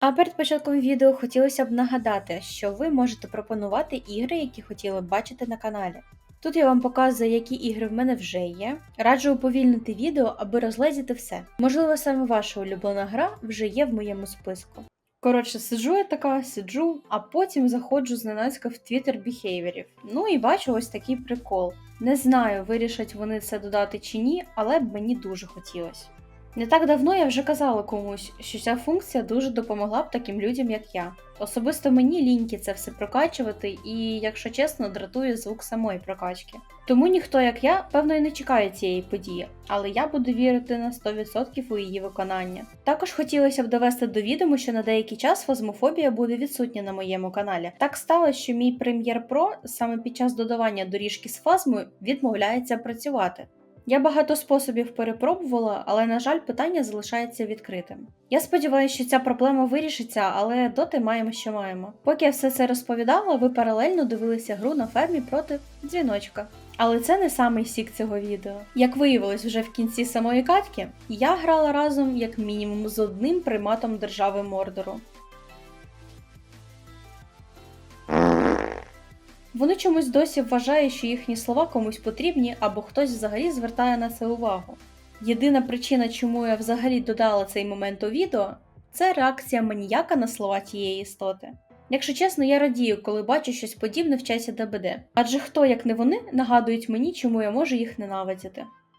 А перед початком відео хотілося б нагадати, що ви можете пропонувати ігри, які хотіли б бачити на каналі. Тут я вам показую, які ігри в мене вже є. Раджу уповільнити відео, аби розгледіти все. Можливо, саме ваша улюблена гра вже є в моєму списку. Коротше, сиджу я така, сиджу, а потім заходжу зненацька в твіттер біхейверів. Ну і бачу ось такий прикол. Не знаю, вирішать вони це додати чи ні, але б мені дуже хотілося. Не так давно я вже казала комусь, що ця функція дуже допомогла б таким людям, як я. Особисто мені ліньки це все прокачувати, і, якщо чесно, дратує звук самої прокачки. Тому ніхто, як я, певно, і не чекає цієї події, але я буду вірити на 100% у її виконання. Також хотілося б довести до відому, що на деякий час фазмофобія буде відсутня на моєму каналі. Так сталося, що мій Premiere Pro саме під час додавання доріжки з фазмою відмовляється працювати. Я багато способів перепробувала, але, на жаль, питання залишається відкритим. Я сподіваюся, що ця проблема вирішиться, але доти маємо, що маємо. Поки я все це розповідала, ви паралельно дивилися гру на фермі проти дзвіночка. Але це не самий сік цього відео. Як виявилось вже в кінці самої катки, я грала разом як мінімум з одним приматом держави Мордору. Вони чомусь досі вважають, що їхні слова комусь потрібні або хтось взагалі звертає на це увагу. Єдина причина, чому я взагалі додала цей момент у відео, це реакція маніяка на слова тієї істоти. Якщо чесно, я радію, коли бачу щось подібне в часі ДБД, адже хто, як не вони, нагадують мені, чому я можу їх ненавидіти.